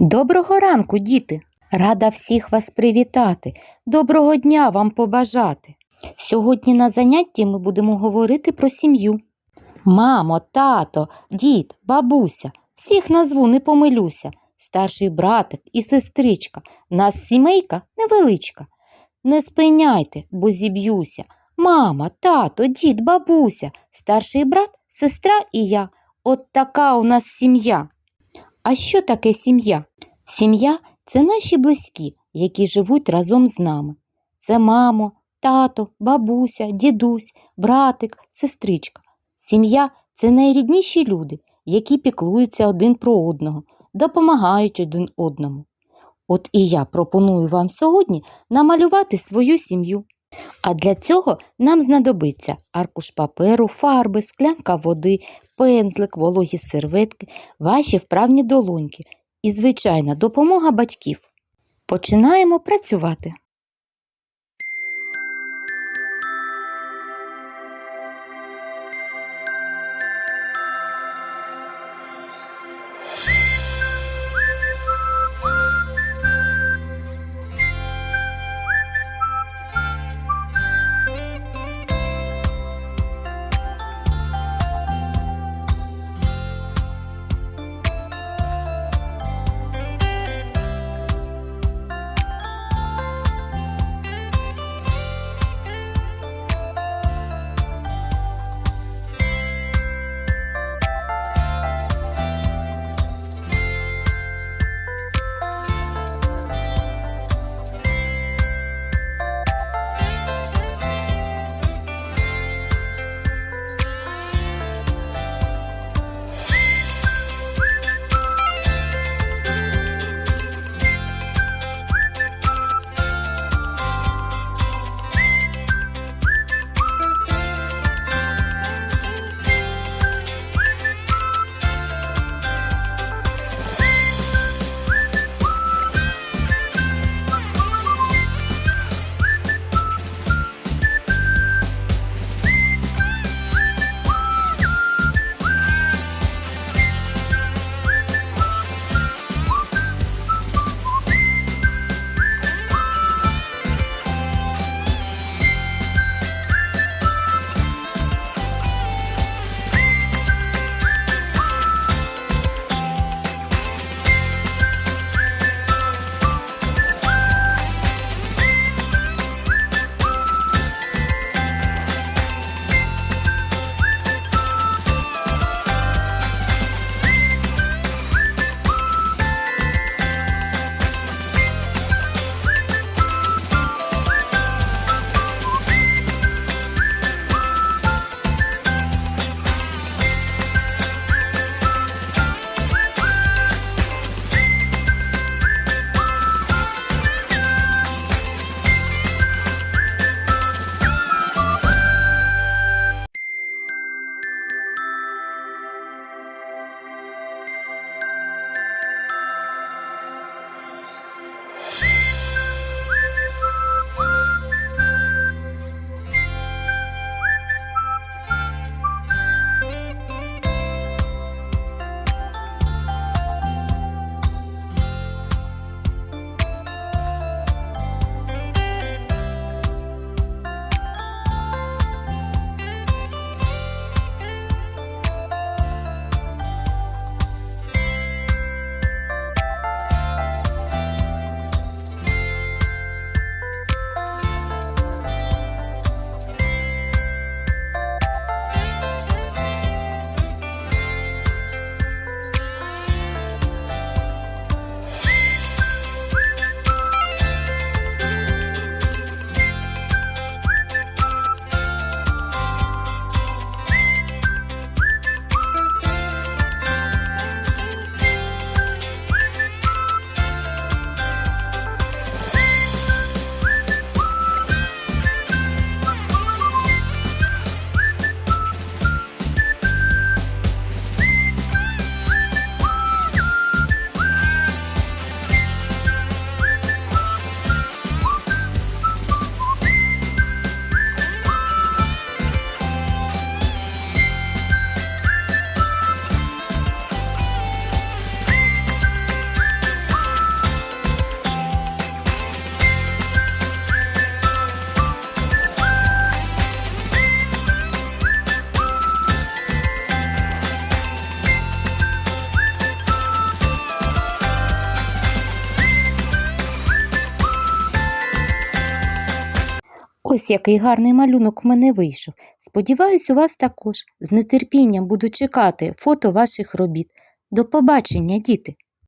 Доброго ранку, діти! Рада всіх вас привітати, доброго дня вам побажати. Сьогодні на занятті ми будемо говорити про сім'ю. Мамо, тато, дід, бабуся, всіх назву не помилюся. Старший братик і сестричка, нас сімейка невеличка. Не спиняйте, бо зіб'юся. Мама, тато, дід, бабуся, старший брат, сестра і я. От така у нас сім'я. А що таке сім'я? Сім'я це наші близькі, які живуть разом з нами. Це мамо, тато, бабуся, дідусь, братик, сестричка. Сім'я це найрідніші люди, які піклуються один про одного, допомагають один одному. От і я пропоную вам сьогодні намалювати свою сім'ю. А для цього нам знадобиться аркуш паперу, фарби, склянка води, пензлик, вологі серветки, ваші вправні долоньки і, звичайна, допомога батьків. Починаємо працювати. Ось який гарний малюнок в мене вийшов. Сподіваюсь, у вас також. З нетерпінням буду чекати фото ваших робіт. До побачення, діти!